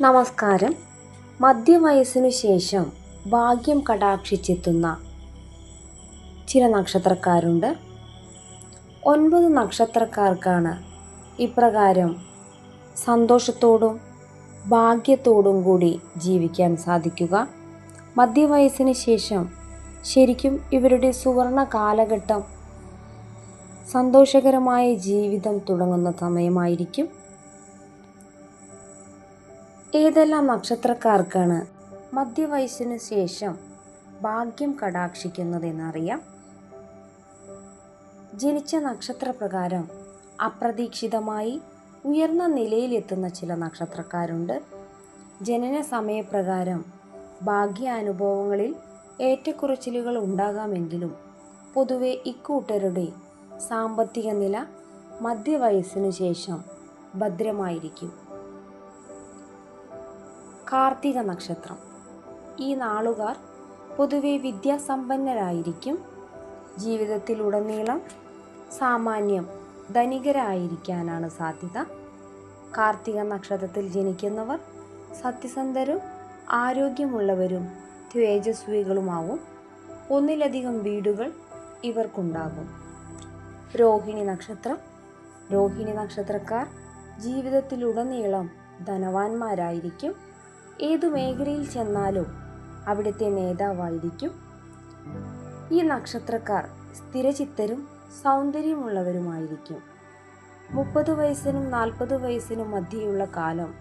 നമസ്കാരം. മധ്യവയസ്സിനു ശേഷം ഭാഗ്യം കടാക്ഷിച്ചെത്തുന്ന ചില നക്ഷത്രക്കാരുണ്ട്. ഒൻപത് നക്ഷത്രക്കാർക്കാണ് ഇപ്രകാരം സന്തോഷത്തോടും ഭാഗ്യത്തോടും കൂടി ജീവിക്കാൻ സാധിക്കുക. മധ്യവയസ്സിന് ശേഷം ശരിക്കും ഇവരുടെ സുവർണ കാലഘട്ടം സന്തോഷകരമായ ജീവിതം തുടങ്ങുന്ന സമയമായിരിക്കും. ഏതെല്ലാം നക്ഷത്രക്കാർക്കാണ് മധ്യവയസ്സിന് ശേഷം ഭാഗ്യം കടാക്ഷിക്കുന്നതെന്നറിയാം? ജനിച്ച നക്ഷത്രപ്രകാരം അപ്രതീക്ഷിതമായി ഉയർന്ന നിലയിലെത്തുന്ന ചില നക്ഷത്രക്കാരുണ്ട്. ജനന സമയപ്രകാരം ഭാഗ്യാനുഭവങ്ങളിൽ ഏറ്റക്കുറച്ചിലുകൾ ഉണ്ടാകാമെങ്കിലും പൊതുവെ ഇക്കൂട്ടരുടെ സാമ്പത്തിക നില മധ്യവയസ്സിനു ശേഷം ഭദ്രമായിരിക്കും. കാർത്തിക നക്ഷത്രം. ഈ നാളുകാർ പൊതുവെ വിദ്യാസമ്പന്നരായിരിക്കും. ജീവിതത്തിലുടനീളം സാമാന്യം ധനികരായിരിക്കാനാണ് സാധ്യത. കാർത്തിക നക്ഷത്രത്തിൽ ജനിക്കുന്നവർ സത്യസന്ധരും ആരോഗ്യമുള്ളവരും തേജസ്വികളുമാവും. ഒന്നിലധികം വീടുകൾ ഇവർക്കുണ്ടാകും. രോഹിണി നക്ഷത്രം. രോഹിണി നക്ഷത്രക്കാർ ജീവിതത്തിലുടനീളം ധനവാന്മാരായിരിക്കും. ഏതു മേഖലയിൽ ചെന്നാലും അവിടുത്തെ നേതാവായിരിക്കും. ഈ നക്ഷത്രക്കാർ സ്ഥിരചിത്തരും സൗന്ദര്യമുള്ളവരുമായിരിക്കും. മുപ്പത് വയസ്സിനും നാൽപ്പത് വയസ്സിനും മധ്യയുള്ള കാലം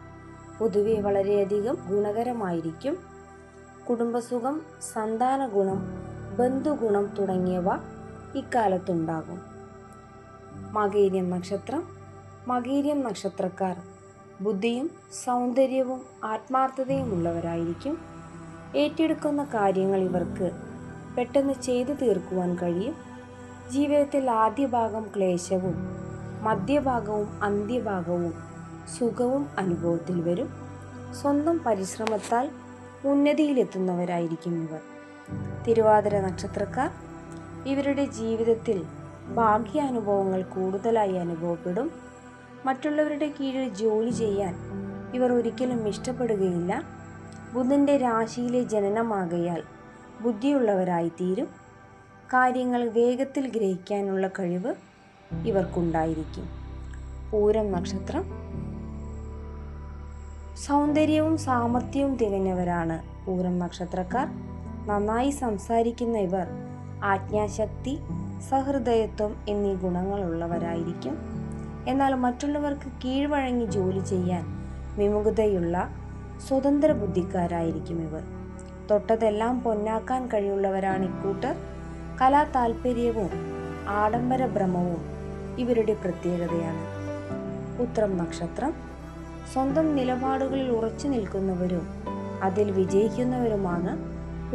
പൊതുവെ വളരെയധികം ഗുണകരമായിരിക്കും. കുടുംബസുഖം സന്താന ഗുണം ബന്ധുഗുണം തുടങ്ങിയവ ഇക്കാലത്തുണ്ടാകും. മകേരിയം നക്ഷത്രം മകേരിയം നക്ഷത്രക്കാർ ബുദ്ധിയും സൗന്ദര്യവും ആത്മാർത്ഥതയും ഉള്ളവരായിരിക്കും. ഏറ്റെടുക്കുന്ന കാര്യങ്ങൾ ഇവർക്ക് പെട്ടെന്ന് ചെയ്തു തീർക്കുവാൻ കഴിയും. ജീവിതത്തിൽ ആദ്യ ഭാഗം ക്ലേശവും മധ്യഭാഗവും അന്ത്യഭാഗവും സുഖവും അനുഭവത്തിൽ വരും. സ്വന്തം പരിശ്രമത്താൽ ഉന്നതിയിലെത്തുന്നവരായിരിക്കും ഇവർ. തിരുവാതിര നക്ഷത്രക്കാർ ഇവരുടെ ജീവിതത്തിൽ ഭാഗ്യാനുഭവങ്ങൾ കൂടുതലായി അനുഭവപ്പെടും. മറ്റുള്ളവരുടെ കീഴിൽ ജോലി ചെയ്യാൻ ഇവർ ഒരിക്കലും ഇഷ്ടപ്പെടുകയില്ല. ബുധന്റെ രാശിയിലെ ജനനമാകയാൽ ബുദ്ധിയുള്ളവരായിത്തീരും. കാര്യങ്ങൾ വേഗത്തിൽ ഗ്രഹിക്കാനുള്ള കഴിവ് ഇവർക്കുണ്ടായിരിക്കും. പൂരം നക്ഷത്രം സൗന്ദര്യവും സാമർഥ്യവും തികഞ്ഞവരാണ് പൂരം നക്ഷത്രക്കാർ. നന്നായി സംസാരിക്കുന്ന ഇവർ ആജ്ഞാശക്തി സഹൃദയത്വം എന്നീ ഗുണങ്ങളുള്ളവരായിരിക്കും. എന്നാൽ മറ്റുള്ളവർക്ക് കീഴ്വഴങ്ങി ജോലി ചെയ്യാൻ വിമുഖതയുള്ള സ്വതന്ത്ര ബുദ്ധിക്കാരായിരിക്കും ഇവർ. തൊട്ടതെല്ലാം പൊന്നാക്കാൻ കഴിയുള്ളവരാണ് ഇക്കൂട്ടർ. കലാ താല്പര്യവും ആഡംബര ഭ്രമവും ഇവരുടെ പ്രത്യേകതയാണ്. ഉത്രം നക്ഷത്രം. സ്വന്തം നിലപാടുകളിൽ ഉറച്ചു നിൽക്കുന്നവരും അതിൽ വിജയിക്കുന്നവരുമാണ്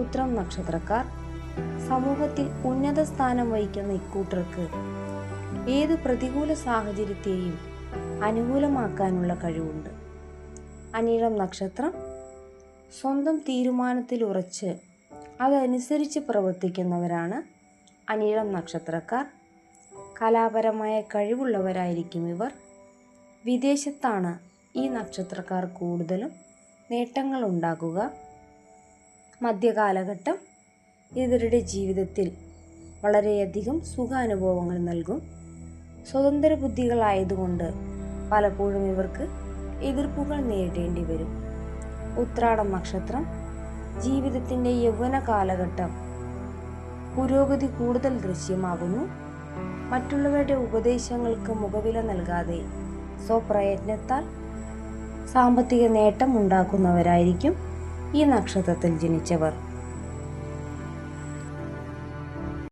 ഉത്രം നക്ഷത്രക്കാർ. സമൂഹത്തിൽ ഉന്നത സ്ഥാനം വഹിക്കുന്ന ഇക്കൂട്ടർക്ക് ഏത് പ്രതികൂല സാഹചര്യത്തെയും അനുകൂലമാക്കാനുള്ള കഴിവുണ്ട്. അനിഴം നക്ഷത്രം സ്വന്തം തീരുമാനത്തിൽ ഉറച്ച് അതനുസരിച്ച് പ്രവർത്തിക്കുന്നവരാണ് അനിഴം നക്ഷത്രക്കാർ. കലാപരമായ കഴിവുള്ളവരായിരിക്കും ഇവർ. വിദേശത്താണ് ഈ നക്ഷത്രക്കാർ കൂടുതലും നേട്ടങ്ങൾ ഉണ്ടാക്കുക മധ്യകാലഘട്ടം ഇവരുടെ ജീവിതത്തിൽ വളരെയധികം സുഖാനുഭവങ്ങൾ നൽകും. സ്വതന്ത്ര ബുദ്ധികളായതുകൊണ്ട് പലപ്പോഴും ഇവർക്ക് എതിർപ്പുകൾ നേരിടേണ്ടി വരും. ഉത്രാടം നക്ഷത്രം ജീവിതത്തിന്റെ യൗവന കാലഘട്ടം പുരോഗതി കൂടുതൽ ദൃശ്യമാകുന്നു. മറ്റുള്ളവരുടെ ഉപദേശങ്ങൾക്ക് മുഖവില നൽകാതെ സ്വപ്രയത്നത്താൽ സാമ്പത്തിക നേട്ടം ഉണ്ടാക്കുന്നവരായിരിക്കും ഈ നക്ഷത്രത്തിൽ ജനിച്ചവർ.